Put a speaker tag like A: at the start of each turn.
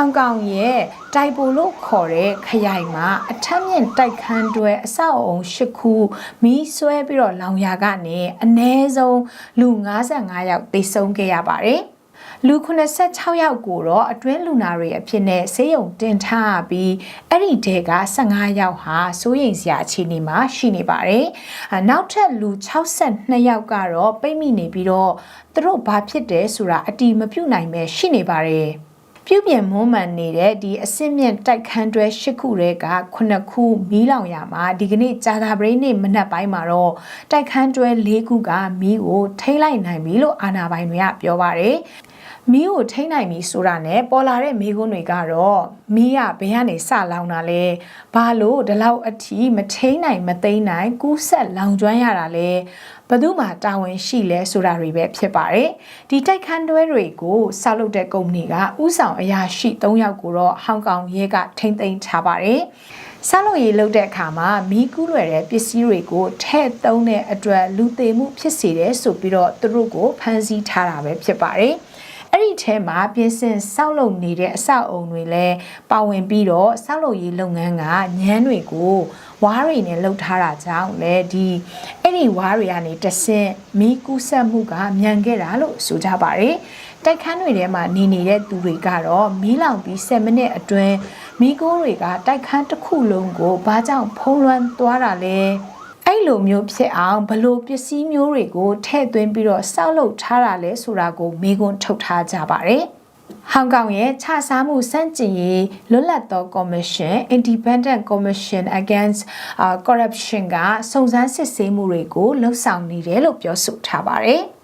A: ဟောင်ကောင်ရဲ့တိုင်ပိုလို့ခေါ်တဲ့ခရိုင်မှာအထက်မြင့်တိုက်ခန်းတွဲအဆောက်အုံ၈ခုမီးဆွဲပြီးတော့လောင်ရာကနေအ ਨੇ ဆုံးလူ55ယောက်သေဆုံးခဲ့ရပါတယ်။လူ86ယောက်ကိုတော့အတွင်းလူနာတွေအဖြစ်နဲ့ဆေးရုံတင်ထားရပြီးအဲ့ဒီတဲက15ယောက်ဟာစိုးရိမ်စရာအခြေအနေမှာရှိနေပါတယ်။အာနောက်ထပ်လူ62ယောက်ကတော့ပိတ်မိနေပြီးတော့သူတို့ဘာဖြစ်တယ်ဆိုတာအတီးမပြုတ်နိုင်ပဲရှိနေပါတယ်။ ပြုပြင်မွမ်းမံနေတဲ့ဒီအစစ်မြင့်တိုက်ခန်းတွဲ၈ခုတဲက9ခုမီးလောင်ရမှာဒီကနေ့ကြာသာပရိနေ့မနက်ပိုင်းမှာတော့တိုက်ခန်းတွဲ၄ခုကမီးကိုထိမ့်လိုက်နိုင်ပြီလို့အာဏာပိုင်တွေကပြောပါတယ် မီးကိုထိမ့်နိုင်ပြီဆိုတာနဲ့ပေါ်လာတဲ့မိခွန်းတွေကတော့မီးကဘယ်ကနေစလောင်တာလဲဘာလို့ဒီလောက်အထိမထိမ့်နိုင်မသိမ့်နိုင်ကူးဆက်လောင်ကျွမ်းရတာလဲဘယ်သူမှတာဝန်ရှိလဲဆိုတာတွေပဲဖြစ်ပါတယ်ဒီတိုက်ခန်းတွဲတွေကိုစောက်လုပ်တဲ့ကုမ္ပဏီကဥဆောင်အရာရှိ၃ယောက်ကိုတော့ဟောင်ကောင်ရဲကထိမ့်သိမ်းထားပါတယ်ဆောက်လုပ်ရေးလုပ်တဲ့အခါမှာမီးကူးလွယ်တဲ့ပစ္စည်းတွေကိုထဲ့သုံးတဲ့အတွက်လူသေးမှုဖြစ်စေတယ်ဆိုပြီးတော့သူတို့ကိုဖမ်းဆီးထားတာပဲဖြစ်ပါတယ်။ အဲ့ဒီထဲမှာပြင်ဆင်ဆောက်လုပ်နေတဲ့အဆောက်အုံတွေလည်းပါဝင်ပြီးတော့ဆောက်လုပ်ရေးလုပ်ငန်းကညမ်းတွေကိုဝါးတွေနဲ့လှုပ်ထားတာကြောင့်လည်းဒီအဲ့ဒီဝါးတွေကနေတဆင့်မီးကူးဆက်မှုကမြန်ခဲ့တာလို့ဆိုကြပါတယ်။တိုက်ခန်းတွေထဲမှာနေနေတဲ့သူတွေကတော့မီးလောင်ပြီး7မိနစ်အတွင်းမီးကိုးတွေကတိုက်ခန်းတစ်ခုလုံးကိုဘာကြောင့်ဖုံးလွှမ်းသွားတာလဲ။ အဲ့လိုမျိုးဖြစ်အောင်ဘလို့ပစ္စည်းမျိုးတွေကိုထည့်သွင်းပြီးတော့စောက်လုပ်ထားတာလဲဆိုတာကိုမေးခွန်းထုတ်ထားကြပါတယ်။ဟောင်ကောင်ရဲ့ခြစားမှုစန့်ကျင်ရေးလွတ်လပ်သော Commission Independent Commission Against uh, Corruption ကစုံစမ်းစစ်ဆေးမှုတွေကိုလှုပ်ဆောင်နေတယ်လို့ပြောဆိုထားပါတယ်။